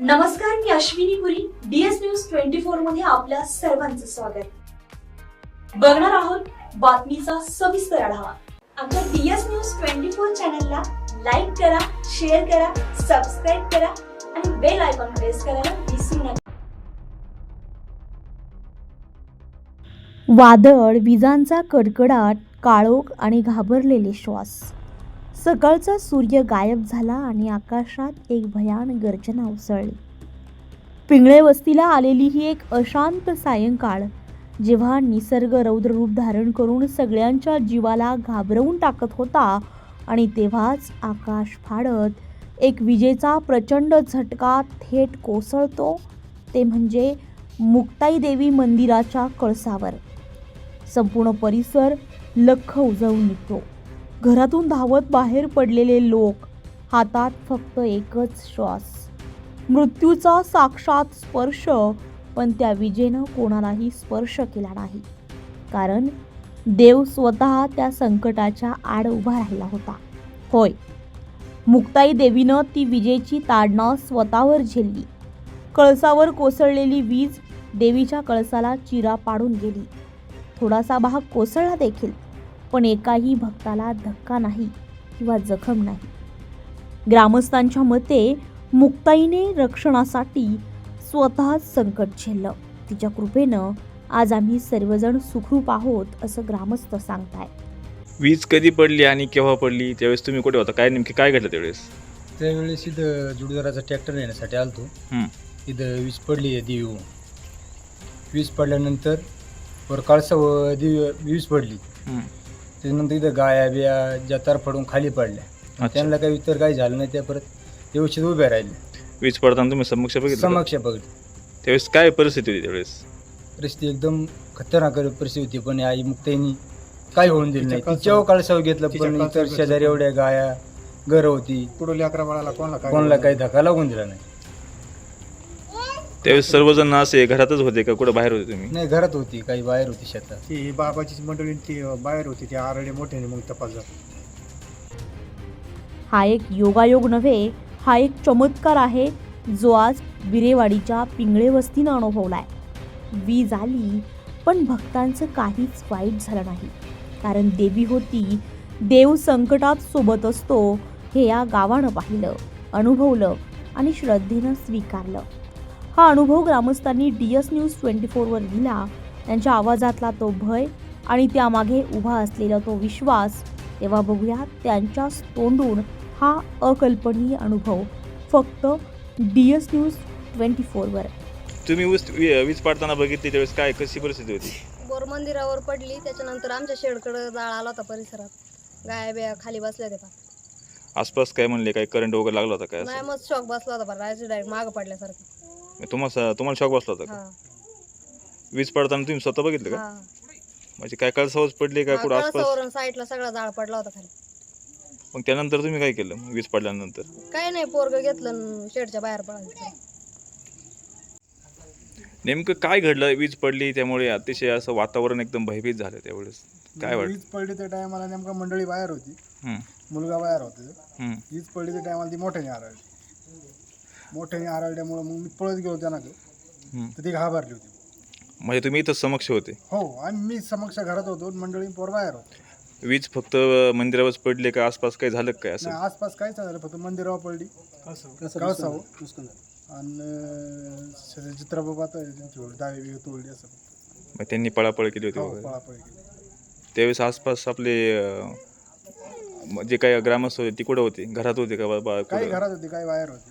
नमस्कार मी Ashwini Puri DS news twenty फोरमध्ये आपल्या सर्वांचं स्वागत. बघणार आहोत बातमीचा सविस्तर आढावा. आमच्या डीएस न्यूज ट्वेंटी फोर चॅनलला लाईक करा शेअर करा सबस्क्राईब करा आणि बेल आयकॉन प्रेस करायला विसरू नका. वादळ विजांचा कडकडाट काळोख आणि घाबरलेले श्वास. सकाळचा सूर्य गायब झाला आणि आकाशात एक भयान गर्जना उसळली. पिंगळे वस्तीला आलेली ही एक अशांत सायंकाळ जेव्हा निसर्ग रौद्ररूप धारण करून सगळ्यांच्या जीवाला घाबरवून टाकत होता आणि तेव्हाच आकाश फाडत एक विजेचा प्रचंड झटका थेट कोसळतो ते म्हणजे मुक्ताई देवी मंदिराच्या कळसावर. संपूर्ण परिसर लख उजळून निघतो. घरातून धावत बाहेर पडलेले लोक हातात फक्त एकच श्वास. मृत्यूचा साक्षात स्पर्श पण त्या विजेनं कोणालाही स्पर्श केला नाही. कारण देव स्वतः त्या संकटाच्या आड उभा राहिला होता. होय मुक्ताई देवीनं ती विजेची ताडणं स्वतःवर झेलली. कळसावर कोसळलेली वीज देवीच्या कळसाला चिरा पाडून गेली. थोडासा भाग कोसळला देखील. पण एकाही भक्ताला धक्का नाही किंवा जखम नाही. ग्रामस्थांच्या मते मुक्ताईने रक्षणासाठी स्वतःच संकट झेललं. तिच्या कृपेनं आज आम्ही सर्वजण सुखरूप आहोत असं ग्रामस्थ सांगताय. वीज कधी पडली आणि केव्हा पडली त्यावेळेस तुम्ही कुठे होता? काय नेमकी काय घडलं त्यावेळेस? त्यावेळेस इथं जुडीदाराचा ट्रॅक्टर नेण्यासाठी आलतो. हं. इथं वीज पडली आहे देवी. वीज पडल्यानंतर वर काळसा व देवी वीज पडली. हं. त्याच्यानंतर इथं गाया बिया ज्या तरफडून खाली पडल्या. अच्छा. त्यांना काही इतर काही झालं नाही त्या परत व्यवस्थित उभ्या राहिल्या वीज पडताना तुम्ही समक्ष बघितलं का? समक्ष बघितली. त्यावेळेस काय परिस्थिती होती त्यावेळेस? परिस्थिती एकदम खतरनाक परिस्थिती होती पण आई मुक्ताईनी काय होऊन दिलं नाही. तिच्यावर काळसावर घेतलं पण इतर शेजारी एवढ्या गाया घर होती. पुढे अकरा बाळाला कोणाला काय कोणाला काही धक्का लागून दिला नाही. त्यावेळेस सर्वजण असे घरातच होते का? कुठं बाहेर होते तुम्ही? नाही घरात होती काही बाहेर होती शेतात. ती ही बाबाची मंडळी ती बाहेर होती ती आरडे मोठ्याने मग तपास झाला. हा एक योगायोग नव्हे हा एक चमत्कार आहे जो आज बिरेवाडीच्या पिंगळे वस्तीनं अनुभवलाय. वीज आली पण भक्तांचं काहीच वाईट झालं नाही. कारण देवी होती देव संकटात सोबत असतो हे या गावानं पाहिलं अनुभवलं आणि श्रद्धेनं स्वीकारलं. हा अनुभव ग्रामस्थांनी डी एस न्यूज ट्वेंटी फोरवर दिला त्यांच्या आवाजातला तो भय आणि त्यामागे उभा असलेला तो विश्वास. तेव्हा बघूया त्यांच्याच तोंडून हा अकल्पनीय अनुभव फक्त डी एस न्यूज ट्वेंटी फोरवर तुम्ही वीज वी- वीज पडताना बघितली त्यावेळेस काय कशी परिस्थिती होती? बोर मंदिरावर पडली त्याच्यानंतर आमच्या शेडकडं जाळ आला होता परिसरात. गाया बिया खाली बसल्या होत्या. आसपास काय म्हणले काय करंट वगैरे लागला होता काय नाही असं मग शॉक बसला होता राहायचं डायरेक्ट मागं पडल्यासारखं. तुम्हाला तुम्हाला शॉक बसला होता का? हा. वीज पडताना तुम्ही स्वतः बघितलं का? हा. म्हणजे काय कळसावच पडली का कुठं आसपास? साईडला सगळा जाळ पडला होता खाली. मग त्यानंतर तुम्ही काय केलं? वीज पडल्यानंतर? काय नाही पोरग घेतलं शेडच्या बाहेर पळालं नेमकं काय घडलं? वीज पडली त्यामुळे अतिशय असं वातावरण एकदम भयभीत झालं त्यावेळेस. काय वाटतं? वीज पडली त्या टायमाला नेमका मंडळी बाहेर होती. मुलगा बाहेर होता. वीज पडली त्या टायमाला ती मोठ्याने आरळली मोठ्याने आरळल्यामुळं मग मी पळत गेलो त्यांना हं. तर ती घाबरली होती. म्हणजे तुम्ही इथं समक्ष होते? हो आणि मी समक्ष घरात होतो मंडळी पोर बाहेर होतो. वीज फक्त मंदिरावरच पडले का? आसपास काही झालं का काय असं? नाही आसपास काहीच नाही झालं फक्त मंदिरावर पडली. कळसावं आणि चित्राबाबा दावे बिवे तोडली असं. मग त्यांनी पळापळ केली होती हो वगैरे? पळापळी केली. त्यावेळेस आसपास आपले अं, जे काही ग्रामस्थ होते ती कुठं होते? घरात होते का बाबा काही कुठं? घरात होती काही बाहेर होती.